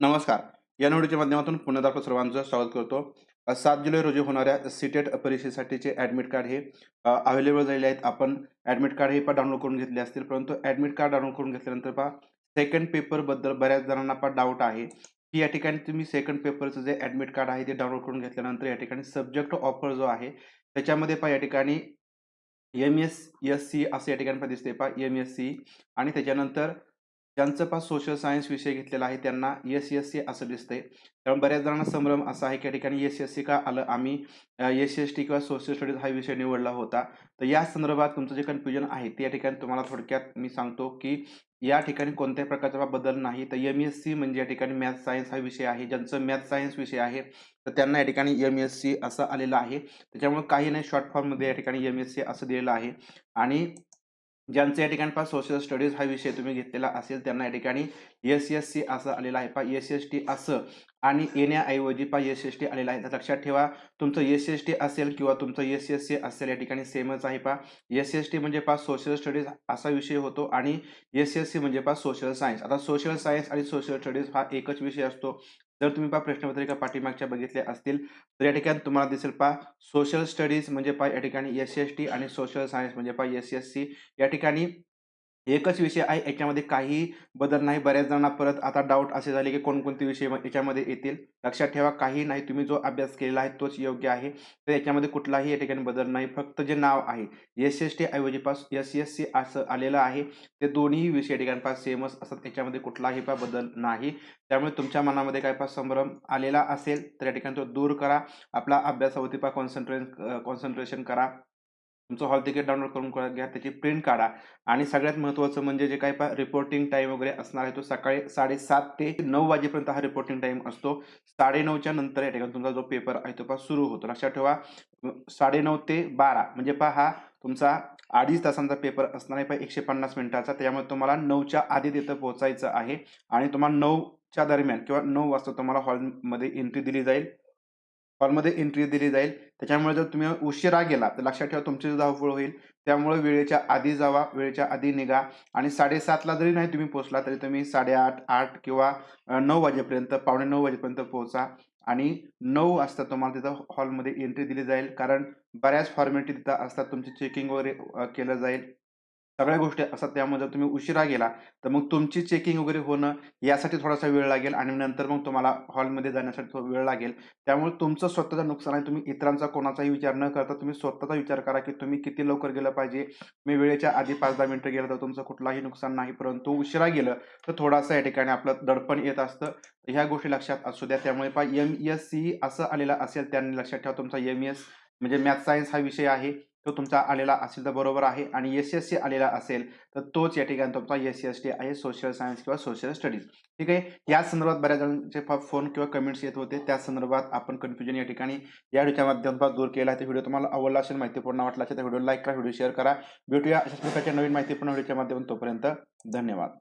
नमस्कार. या निवडीच्या माध्यमातून पुण्यात आपलं सर्वांचं स्वागत करतो. सात जुलै रोजी होणाऱ्या सीटेट परीक्षेसाठीचे ॲडमिट कार्ड हे अवेलेबल झालेले आहेत. आपण ॲडमिट कार्ड हे पण डाउनलोड करून घेतले असतील. परंतु ॲडमिट कार्ड डाउनलोड करून घेतल्यानंतर पहा सेकंड पेपरबद्दल बऱ्याच जणांना पण डाऊट आहे. की या ठिकाणी तुम्ही सेकंड पेपरचं जे ॲडमिट कार्ड आहे ते डाउनलोड करून घेतल्यानंतर या ठिकाणी सब्जेक्ट ऑफर जो आहे त्याच्यामध्ये पहा या ठिकाणी एम एस एस सी असं या ठिकाणी पण दिसते पहा एम एस सी आणि त्याच्यानंतर ज्यांचं पास सोशल सायन्स विषय घेतलेला आहे त्यांना एस एस सी असं दिसतंय. त्यामुळे बऱ्याच जणांना संभ्रम असा आहे की या ठिकाणी एस एस सी का आलं? आम्ही एस एस टी किंवा सोशल स्टडीज हा विषय निवडला होता. तर या संदर्भात तुमचं जे कन्फ्युजन आहे ते या ठिकाणी तुम्हाला थोडक्यात मी सांगतो की या ठिकाणी कोणत्याही प्रकारचा बदल नाही. तर एम एस सी म्हणजे या ठिकाणी मॅथ सायन्स हा विषय आहे. ज्यांचं मॅथ सायन्स विषय आहे तर त्यांना या ठिकाणी एम एस सी असं आलेलं आहे. त्याच्यामुळे काही नाही शॉर्ट फॉर्ममध्ये या ठिकाणी एम एस सी असं दिलेलं आहे. आणि ज्यांचं या ठिकाणी पहा सोशल स्टडीज हा विषय तुम्ही घेतलेला असेल त्यांना या ठिकाणी एस एस सी असं आलेलं आहे. पहा एस एस टी असं आणि येण्याऐवजी पहा एस एस टी आलेलं आहे. तर लक्षात ठेवा तुमचं एस एस टी असेल किंवा तुमचं एस एस सी असेल या ठिकाणी सेमच आहे पहा. एस एस टी म्हणजे पहा सोशल स्टडीज असा विषय होतो आणि एस एस सी म्हणजे पहा सोशल सायन्स आता सोशल सायन्स आणि सोशल स्टडीज हा एकच विषय असतो. जर तुम्ही पहा प्रश्नपत्रिका पाठीमागच्या बघितल्या असतील तर या ठिकाणी तुम्हाला दिसेल पहा सोशल स्टडीज म्हणजे पहा या ठिकाणी एस एस टी आणि सोशल सायन्स म्हणजे पहा एस एस सी या ठिकाणी एकच विषय आहे याच्यामध्ये काही बदल नाही. बऱ्याच जणांना परत आता डाऊट असे झाले की कोणकोणते विषय याच्यामध्ये येतील. लक्षात ठेवा काही नाही. तुम्ही जो अभ्यास केलेला आहे तोच योग्य आहे. तर याच्यामध्ये कुठलाही या ठिकाणी बदल नाही. फक्त जे नाव आहे एस एस टी ऐवजी पास एस एस सी असं आलेलं आहे. ते दोन्ही विषय या ठिकाणी पास सेमच असतात. याच्यामध्ये कुठलाही पा बदल नाही. त्यामुळे तुमच्या मनामध्ये काय पास संभ्रम आलेला असेल तर या ठिकाणी तो दूर करा. आपला अभ्यासावरती पा कॉन्सन्ट्रेशन कॉन्सन्ट्रेशन करा. तुमचं हॉल तिकीट डाउनलोड करून घ्या त्याची प्रिंट काढा. आणि सगळ्यात महत्त्वाचं म्हणजे जे काय पा रिपोर्टिंग टाईम वगैरे असणार आहे तो सकाळी साडेसात ते नऊ वाजेपर्यंत हा रिपोर्टिंग टाईम असतो. साडेनऊच्या नंतर या ठिकाणी तुमचा जो पेपर आहे तो पा सुरू होतो. लक्षात ठेवा साडेनऊ ते बारा म्हणजे पहा हा तुमचा अडीच तासांचा पेपर असणार आहे. पहा एकशे पन्नास मिनिटाचा. त्यामुळे तुम्हाला नऊच्या आधी तिथं पोहोचायचं आहे. आणि तुम्हाला नऊच्या दरम्यान किंवा नऊ वाजता तुम्हाला हॉलमध्ये एंट्री दिली जाईल. हॉलमध्ये एंट्री दिली जाईल. त्याच्यामुळे जर तुम्ही उशिरा गेला तर लक्षात ठेवा तुमची धावपळ होईल. त्यामुळे वेळेच्या आधी जावा वेळेच्या आधी निघा. आणि साडेसातला जरी नाही तुम्ही पोहोचला तरी तुम्ही साडेआठ आठ किंवा नऊ वाजेपर्यंत पावणे नऊ वाजेपर्यंत पोहोचा. आणि नऊ वाजता तुम्हाला तिथं हॉलमध्ये एंट्री दिली जाईल. कारण बऱ्याच फॉर्मॅलिटी तिथं असतात. तुमची चेकिंग वगैरे केलं जाईल. सगळ्या गोष्टी असतात त्यामुळे जर तुम्ही उशिरा गेला तर मग तुमची चेकिंग वगैरे होणं यासाठी थोडासा वेळ लागेल आणि नंतर मग तुम्हाला हॉलमध्ये जाण्यासाठी थोडा वेळ लागेल. त्यामुळे तुमचं स्वतःचं नुकसान आहे तुम्ही इतरांचा कोणाचाही विचार न करता तुम्ही स्वतःचा विचार करा की तुम्ही किती लवकर गेलं पाहिजे. मी वेळेच्या आधी पाच दहा मिनिटं गेलं तर तुमचं कुठलाही नुकसान नाही परंतु उशिरा गेलं तर थोडासा या ठिकाणी आपलं दडपण येत असतं. ह्या गोष्टी लक्षात असू द्या. त्यामुळे पा एम एस सी असं आलेलं असेल त्यांनी लक्षात ठेवा तुमचा एम एस म्हणजे मॅथ सायन्स हा विषय आहे. तो तुमचा आलेला असेल तर बरोबर आहे आणि एस एस सी आलेला असेल तर तोच या ठिकाणी तुमचा एस एस टी आहे सोशल सायन्स किंवा सोशल स्टडीज ठीक आहे? या संदर्भात बऱ्याच जणांचे फोन किंवा कमेंट्स येत होते. त्या संदर्भात आपण कन्फ्युजन या ठिकाणी या व्हिडिओच्या माध्यमात दूर केला आहे. व्हिडिओ तुम्हाला आवडला असेल माहितीपूर्ण वाटला असेल तर व्हिडिओ लाईक करा व्हिडिओ शेअर करा. भेटूया अशाच प्रकारच्या नवीन माहितीपूर्ण व्हिडिओच्या माध्यमातून. तोपर्यंत धन्यवाद.